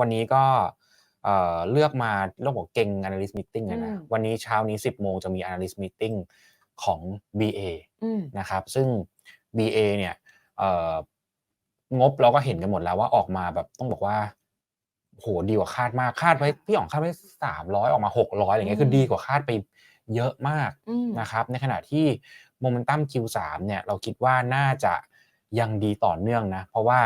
วันนี้ก็เอ่อเลือกมาเรื่องของเก่ง analyst meeting อะนะอืมวันนี้เช้านี้ 10 โมงจะมี analyst meeting ของ BA อืมนะครับ ซึ่ง BA เนี่ยเอ่องบเราก็เห็นกันหมดแล้วว่าออกมาแบบต้องบอกว่าโหดีกว่าคาดมากคาดไว้พี่อ๋องคาดไว้สามร้อยออกมาหกร้อยอะไรเงี้ยคือดีกว่าคาดไปเยอะมากอืมนะครับ ในขณะที่โมเมนตัม Q3 เนี่ยเราคิดว่าน่าจะยังดีต่อเนื่องนะ เพราะว่า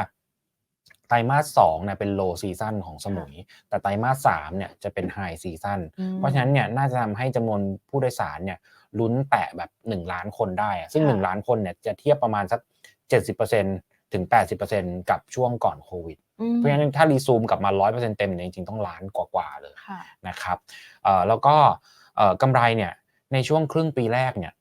ไตรมาสสองเนี่ยเป็น low season ของสมุย แต่ไตรมาสสามเนี่ยจะเป็น high season อืมเพราะฉะนั้นเนี่ยน่าจะทำให้จำนวนผู้โดยสารเนี่ยลุ้นแตะแบบ 1 ล้านคนได้อะซึ่งค่ะ1ล้านคนเนี่ยจะเทียบประมาณสัก 70%ถึง 80%กับช่วงก่อนโควิดอืมเพราะฉะนั้นถ้ารีซูมกลับมา 100%เต็มเนี่ยจริงๆ ต้องล้านกว่าๆเลยค่ะนะครับเอ่อแล้วก็เอ่อกำไรเนี่ยในช่วงครึ่งปีแรกเนี่ย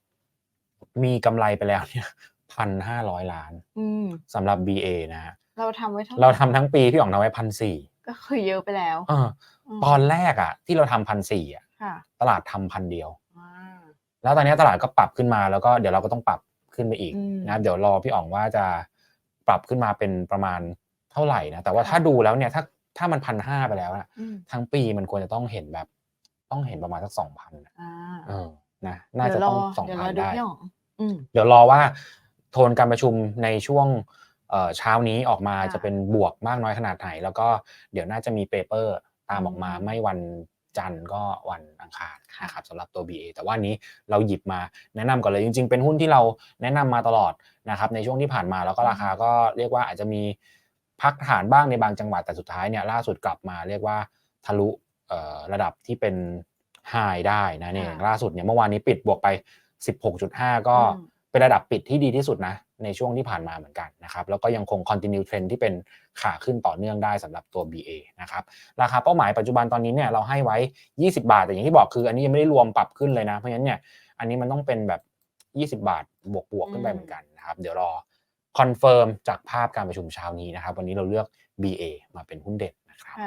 มีกำไรไปแล้วเนี่ยพันห้าร้อยล้านอืมสำหรับ BA นะฮะ เราทำไว้เท่าไหร่เราทำทั้งปีพี่อ๋องทำไว้พันสี่ก็คือเยอะไปแล้วตอนแรกอะที่เราทำพันสี่อะค่ะตลาดทำพันเดียว อ่า แล้วตอนนี้ตลาดก็ปรับขึ้นมาแล้วก็เดี๋ยวเราก็ต้องปรับขึ้นไปอีกอืมนะเดี๋ยวรอพี่อ๋องว่าจะปรับขึ้นมาเป็นประมาณเท่าไหร่นะแต่ว่าค่ะ ถ้าดูแล้วเนี่ยถ้าถ้ามันพันห้าไปแล้วนะอืมทั้งปีมันควรจะต้องเห็นแบบ ต้องเห็นประมาณสักสองพันอ่าเออนะน่าจะต้องสองเดี๋ยวพัรนดูได้ พี่อ๋องอืม เดี๋ยวรอว่าโทนการประชุมในช่วง เอ่อเช้านี้ออกมาค่ะจะเป็นบวกมากน้อยขนาดไหน แล้วก็เดี๋ยวน่าจะมีเปเปอร์ตามออกมาอืมไม่วันจันทร์ก็วันอังคารค่ะนะครับสำหรับตัว BA แต่ว่าอันนี้เราหยิบมาแนะนำก่อนเลยจริง ๆ เป็นหุ้นที่เราแนะนำมาตลอดนะครับในช่วงที่ผ่านมาแล้วก็ราคาก็เรียกว่าอาจจะมีพักฐานบ้างในบางจังหวัดแต่สุดท้ายเนี่ยล่าสุดกลับมาเรียกว่าทะลุเอ่อระดับที่เป็นไฮได้นะเนี่ยค่ะล่าสุดเนี่ยเมื่อวานนี้ปิดบวกไป 16.5 ก็อืมเป็นระดับปิดที่ดีที่สุดนะ ในช่วงที่ผ่านมาเหมือนกันนะครับแล้วก็ยังคง continue trend ที่เป็นขาขึ้นต่อเนื่องได้สำหรับตัว BA นะครับราคาเป้าหมายปัจจุบันตอนนี้เนี่ยเราให้ไว้ 20 บาท แต่อย่างที่บอกคือ อันนี้ยังไม่ได้รวมปรับขึ้นเลยนะ เพราะฉะนั้นเนี่ยอันนี้มันต้องเป็นแบบ 20 บาทบวกบวกขึ้นไปเหมือนกันนะครับเดี๋ยวรอคอนเฟิร์มจากภาพการประชุมเช้านี้นะครับวันนี้เราเลือก BA มาเป็นหุ้นเด่นนะครับ